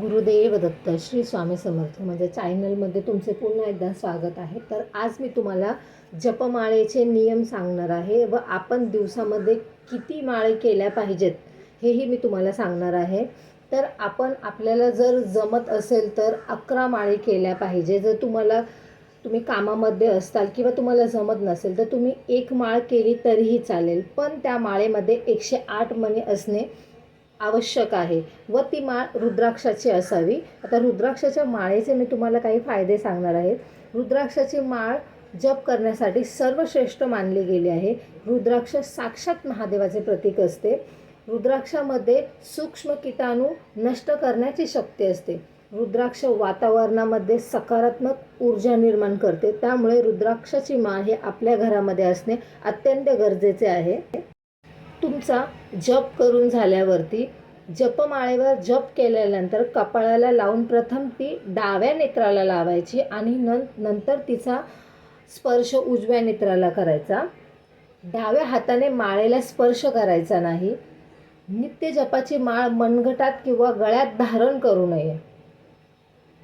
गुरुदेव दत्त श्री स्वामी समर्थ. माझ्या चॅनलमध्ये तुमचे पुन्हा एकदा स्वागत आहे. तर आज मी तुम्हाला जपमाळेचे नियम सांगणार आहे व आपण दिवसामध्ये किती माळे केल्या पाहिजेत हेही मी तुम्हाला सांगणार आहे. तर आपण आपल्याला जर जमत असेल तर अकरा माळे केल्या पाहिजे. जर तुम्हाला तुम्ही कामामध्ये असताल किंवा तुम्हाला जमत नसेल तर तुम्ही एक माळ केली तरीही चालेल. पण त्या माळेमध्ये एकशे आठ मणी असणे आवश्यक आहे. व ती माळ रुद्राक्षाची असावी. आता रुद्राक्षाच्या माळेचे मी तुम्हाला काही फायदे सांगणार आहेत रुद्राक्षाची माळ जप करण्यासाठी सर्वश्रेष्ठ मानली गेली आहे. रुद्राक्ष साक्षात महादेवाचे प्रतीक असते. रुद्राक्षामध्ये सूक्ष्म किटाणू नष्ट करण्याची शक्ती असते. रुद्राक्ष वातावरणामध्ये सकारात्मक ऊर्जा निर्माण करते. त्यामुळे रुद्राक्षाची माळ हे आपल्या घरामध्ये असणे अत्यंत गरजेचे आहे. तुमचा जप करून झाल्यावरती जपमाळेवर जप केल्यानंतर कपाळाला लावून प्रथम ती डाव्या नेत्राला लावायची आणि नं नंतर तिचा स्पर्श उजव्या नेत्राला करायचा. डाव्या हाताने माळेला स्पर्श करायचा नाही. नित्य जपाची माळ मनगटात किंवा गळ्यात धारण करू नये.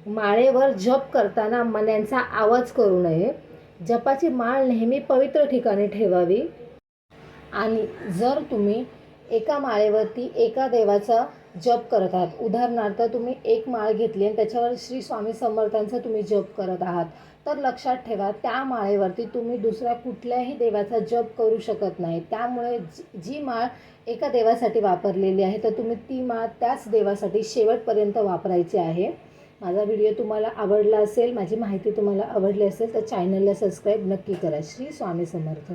माळेवर जप करताना मण्यांचा आवाज करू नये. जपाची माळ नेहमी पवित्र ठिकाणी ठेवावी. आणि जर तुम्ही एका माळेवरती एका देवाचा जप करत आहात. उदाहरणार्थ तुम्ही एक माळ घेतली आणि त्याच्यावर श्री स्वामी समर्थांचा तुम्ही जप करत आहात. तर लक्षात ठेवा त्या माळेवरती तुम्ही दुसऱ्या कुठल्याही देवाचा जप करू शकत नाही. त्यामुळे जी जी माळ एका देवासाठी वापरलेली आहे तर तुम्ही ती माळ त्याच देवासाठी शेवटपर्यंत वापरायची आहे. माझा व्हिडिओ तुम्हाला आवडला असेल माझी माहिती तुम्हाला आवडली असेल तर चॅनलला सबस्क्राईब नक्की करा. श्री स्वामी समर्थ.